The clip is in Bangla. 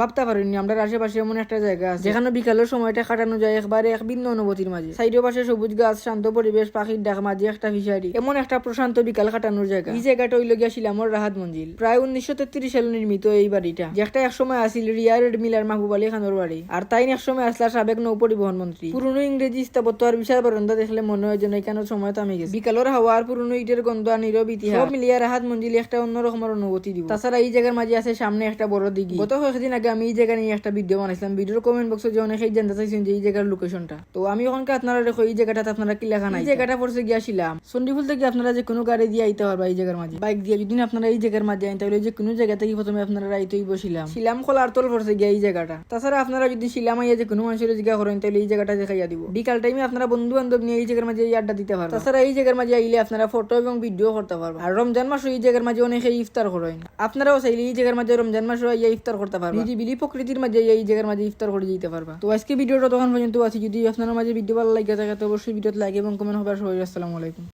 ভাবতে পারিনি আমরা আশেপাশে এমন একটা জায়গা আছে। যেখানে বিকালের সময়টা কাটানো যায় একবারে এক ভিন্ন অনুভূতির মাঝে। সাইডের পাশে সবুজ গাছ শান্ত পরিবেশ পাখির ডাক মাঝে একটা ফিশারি এমন একটা প্রশান্ত বিকাল কাটানোর জায়গা। এই জায়গাটা হইল গিয়া শিলামর রাহাত মঞ্জিল। প্রায় উনিশশো তেত্রিশ সালে নির্মিত এই বাড়িটা যেটা একসময় আসিল রিয়া রেড মিলার মাহবুব আলী খানোর বাড়ি। আর তাই একসময় আসলা সাবেক নৌ পরিবহন মন্ত্রী। পুরনো ইংরেজি স্থাপত্য আর বিশাল বারান্দা দেখলে মনে হয় যেন এখানে সময় থামে গেছে। বিকালের হাওয়া আর পুরনো ইটের গন্ধ আর নীরব ইতিহাস। সব মিলিয়ে রাহাত মঞ্জিল একটা অন্যরকমের অনুভূতি দিব। তাছাড়া এই জায়গার মাঝে আছে সামনে একটা বড় দিঘি। গত কয়েকদিন আগে আমি এই জায়গা নিয়ে একটা ভিডিও বানাইছিলাম। ভিডিওর কমেন্ট বক্সে যে অনেকেই জানতে চাইছেন যে এই জায়গার লোকেশনটা তো আমি ওখানকে আপনারা দেখো, এই জায়গাটাতে আপনারা কি লেখা নাই? এই জায়গাটা পড়ছে গিয়াছিলাম সন্ডিফুল থেকে আপনারা যে কোনো গাড়ি দিয়ে আইতে পারবা এই জায়গার মাঝে। বাইক দিয়ে যদি আপনারা এই জায়গার মাঝে আইন, তাহলে যে কোনো জায়গা থেকে প্রথমে আপনারা আইতেই বসিলাম শিলাম। খোলার তল পড়ছে গিয়া এই জায়গাটা। তাছাড়া আপনারা যদি শিলাম আইয়া যে কোনো মানুষের জিজ্ঞা করেন, তাহলে এই জায়গাটা দেখাইয়া দিব। বিকাল টাইমে আপনারা বন্ধু বান্ধব নিয়ে এই জায়গার মাঝে এই আড্ডা দিতে পারবেন তাছাড়া এই জায়গার মাঝে আইলে আপনারা ফটো এবং ভিডিও করতে পারবেন আর রমজান মাসও এই জায়গার মাঝে অনেকে ইফতার করেন। আপনারাও চাইলে এই জায়গার মাঝে রমজান মাসও ইয়া ইফতার করতে পারবেন নিরিবিলি প্রকৃতির মাঝে এই জায়গার মাঝে ইফতার করে যেতে পারবা। তো আজকে ভিডিওটা তখন পর্যন্ত আছে। যদি আপনার মাঝে ভিডিও ভালো লাগে থাকে তো অবশ্যই ভিডিওতে লাইক এবং কমেন্ট হবে। সবাই আসসালামু আলাইকুম।